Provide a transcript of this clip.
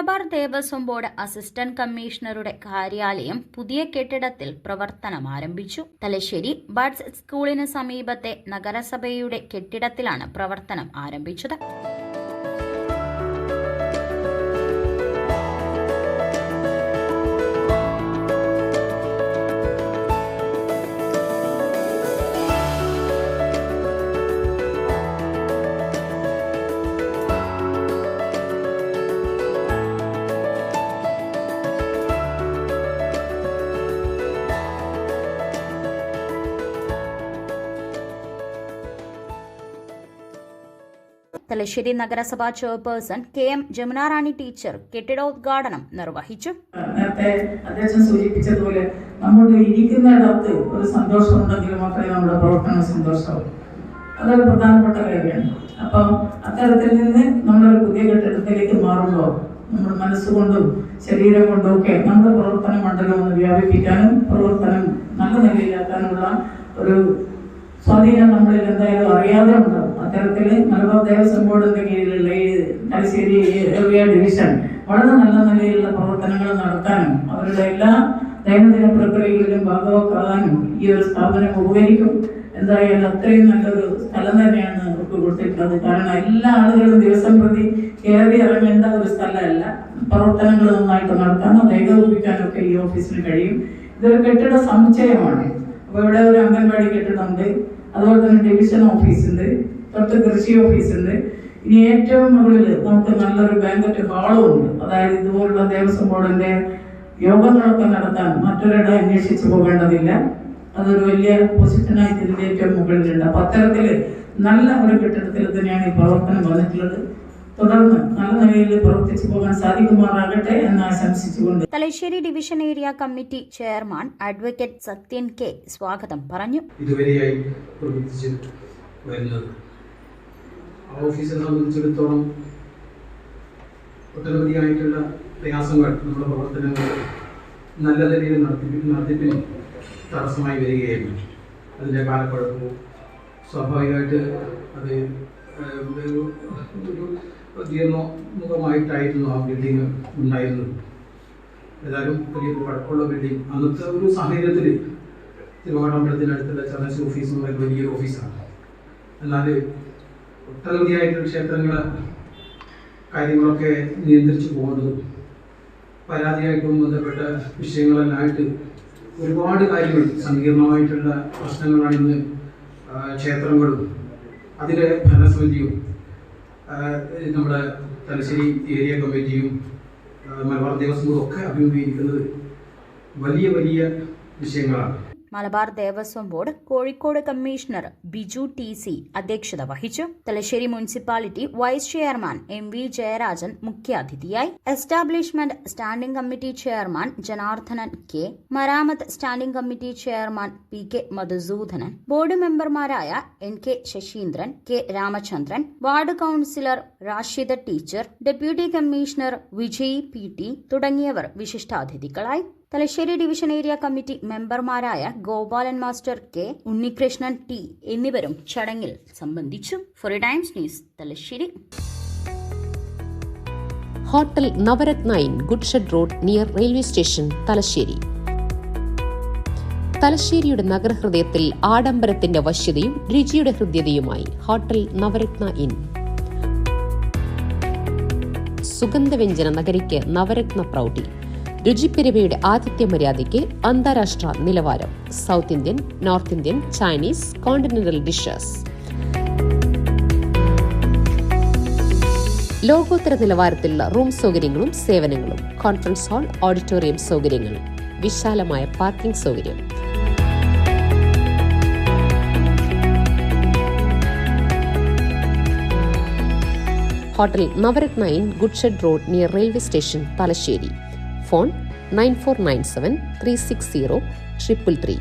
Malabar Devaswom board assistant കമ്മീഷണറുടെ കാര്യാലയം പുതിയ കെട്ടിടത്തിൽ പ്രവർത്തനം ആരംഭിച്ചു. തലശ്ശേരി ബഡ്സ് സ്കൂളിന് സമീപത്തെ നഗരസഭയുടെ കെട്ടിടത്തിലാണ് പ്രവർത്തനം ആരംഭിച്ചത്. തലശ്ശേരി നഗരസഭാ chairperson K M Jamunarani teacher കെട്ടിടോദ്ഘാടനം നിർവഹിച്ചു. നേരത്തെ അദ്ദേഹം സൂചിപ്പിച്ചതുപോലെ നമ്മുടെ ഇരിക്കുന്നിടത്ത് ഒരു സന്തോഷം ഉണ്ടെങ്കിൽ മാത്രമേ നമ്മുടെ പ്രവർത്തനം സന്തോഷമാവും. അതൊരു പ്രധാനപ്പെട്ട കാര്യമാണ്. അപ്പം അത്തരത്തിൽ നിന്ന് നമ്മളൊരു പുതിയ ഘട്ടത്തിലേക്ക് മാറുമ്പോൾ നമ്മുടെ മനസ്സുകൊണ്ടും ശരീരം കൊണ്ടും ഒക്കെ നമ്മുടെ പ്രവർത്തന മണ്ഡലം ഒന്ന് വ്യാപിപ്പിക്കാനും പ്രവർത്തനം നല്ല നിലയിലാക്കാനുള്ള ഒരു സ്വാധീനം നമ്മളിൽ എന്തായാലും അറിയാതെ ഉണ്ടാവും അത്തരത്തിൽ മലബാർ ദേവസ്വം ബോർഡിന്റെ കീഴിലുള്ള ഈ തലശ്ശേരി ഏരിയ ഡിവിഷൻ വളരെ നല്ല നിലയിലുള്ള പ്രവർത്തനങ്ങൾ നടത്താനും അവരുടെ എല്ലാ ദൈനംദിന പ്രക്രിയകളിലും ഭാഗമാക്കാനും ഈ ഒരു സ്ഥാപനം ഉപകരിക്കും. എന്തായാലും അത്രയും നല്ലൊരു സ്ഥലം തന്നെയാണ് അവർക്ക് കൊടുത്തിട്ടുള്ളത്. കാരണം എല്ലാ ആളുകളും ദിവസം പ്രതി കയറി ഇറങ്ങേണ്ട ഒരു സ്ഥലമല്ല. പ്രവർത്തനങ്ങൾ നന്നായിട്ട് നടത്താനും ഏകോപിപ്പിക്കാനൊക്കെ ഈ ഓഫീസിന് കഴിയും. ഇതൊരു കെട്ടിട സമുച്ചയമാണ്. അപ്പോൾ ഇവിടെ ഒരു അംഗൻവാടി കെട്ടിടമുണ്ട്. അതുപോലെ തന്നെ ഡിവിഷൻ ഓഫീസുണ്ട്. തൊട്ട് കൃഷി ഓഫീസുണ്ട് ഇനി ഏറ്റവും മുകളിൽ നമുക്ക് നല്ലൊരു ബാങ്കറ്റ് ഹാളും ഉണ്ട്. അതായത് ഇതുപോലുള്ള ദേവസ്വം ബോർഡിന്റെ യോഗങ്ങളൊക്കെ നടത്താൻ മറ്റൊരിടം അന്വേഷിച്ചു പോകേണ്ടതില്ല. അതൊരു വലിയ പൊസിഷനായി ഇതിന്റെ ഏറ്റവും മുകളിലുണ്ട് അപ്പൊ അത്തരത്തിൽ നല്ല ഒരു കെട്ടിടത്തിൽ തന്നെയാണ് ഈ പ്രവർത്തനം വന്നിട്ടുള്ളത്. തുടർന്ന് നല്ല നിലയിൽ പ്രവർത്തിച്ചു പോകാൻ സാധിക്കുമാറാകട്ടെ എന്ന് ആശംസിച്ചുകൊണ്ട് Thalassery division area committee chairman advocate Sathyan K സ്വാഗതം പറഞ്ഞു. ഇതുവരെയായി പ്രവർത്തിച്ച് വരുന്നത് ആ ഓഫീസിനെ സംബന്ധിച്ചിടത്തോളം ഒട്ടനവധിയായിട്ടുള്ള പ്രയാസങ്ങൾ നമ്മുടെ പ്രവർത്തനങ്ങൾ നല്ല രീതിയിൽ നടത്തി നടത്തിപ്പിന് തടസ്സമായി വരികയായിരുന്നു. അതിന്റെ കാലപ്പഴക്കവും സ്വാഭാവികമായിട്ട് അത് ഒരു ആ ബിൽഡിങ് ഉണ്ടായിരുന്നത്. ഏതായാലും വലിയ പഴക്കമുള്ള ബിൽഡിംഗ് അന്നത്തെ ഒരു സാഹചര്യത്തിൽ ഓഫീസ് എന്ന് പറയുന്നത് വലിയൊരു ഓഫീസാണ്. എന്നാൽ ഒട്ടനവധിയായിട്ടുള്ള ക്ഷേത്രങ്ങൾ കാര്യങ്ങളൊക്കെ നിയന്ത്രിച്ചു പോകുന്നതും പരാതിയായിട്ടും ബന്ധപ്പെട്ട വിഷയങ്ങളെല്ലാമായിട്ട് ഒരുപാട് കാര്യങ്ങൾ സങ്കീർണമായിട്ടുള്ള പ്രശ്നങ്ങളാണ് ഇന്ന് ക്ഷേത്രങ്ങളും അതിലെ ഭരണസമിതിയും നമ്മുടെ തലശ്ശേരി ഏരിയ കമ്മിറ്റിയും മലബാർ ദേവസ്വങ്ങളും ഒക്കെ അഭിമുഖീകരിക്കുന്നത് വലിയ വലിയ വിഷയങ്ങളാണ്. Malabar Devaswom board Kozhikode commissioner Biju T C അധ്യക്ഷത വഹിച്ചു. Thalassery municipality vice chairman M V Jayarajan മുഖ്യാതിഥിയായി. Establishment standing committee chairman Janardhanan K. മരാമത്ത് standing committee chairman P K Madhusudanan. Board മെമ്പർമാരായ N K Sasheendran K Ramachandran ward councillor Rashida teacher deputy commissioner Vijay P T തുടങ്ങിയവർ വിശിഷ്ടാതിഥികളായി. Thalassery division area committee മെമ്പർമാരായ Gopalan master K Unnikrishnan T എന്നിവരും ചടങ്ങിൽ സംബന്ധിച്ചു. Four times news Thalassery. Hotel Navaratna inn goods shed road near railway station Thalassery. തലശ്ശേരിയുടെ നഗരഹൃദയത്തിൽ ആഡംബരത്തിന്റെ വശ്യതയും രുചിയുടെ ഹൃദ്യതയുമായി ഹോട്ടൽ നവരത്ന ഇൻ സുഗന്ധവ്യഞ്ജന നഗരിക്ക് നവരത്ന പ്രൗഢി. രുചിപ്പെരുമയുടെ ആതിഥ്യ മര്യാദയ്ക്ക് അന്താരാഷ്ട്ര നിലവാരം. South Indian north Indian Chinese continental dishes. ലോകോത്തര നിലവാരത്തിലുള്ള റൂം സൗകര്യങ്ങളും സേവനങ്ങളും കോൺഫറൻസ് ഹാൾ ഓഡിറ്റോറിയം സൗകര്യങ്ങൾ വിശാലമായ പാർക്കിംഗ് സൗകര്യം. Hotel Navaratna inn good shed road near railway station Thalassery. Phone nine four nine seven three six zero triple three.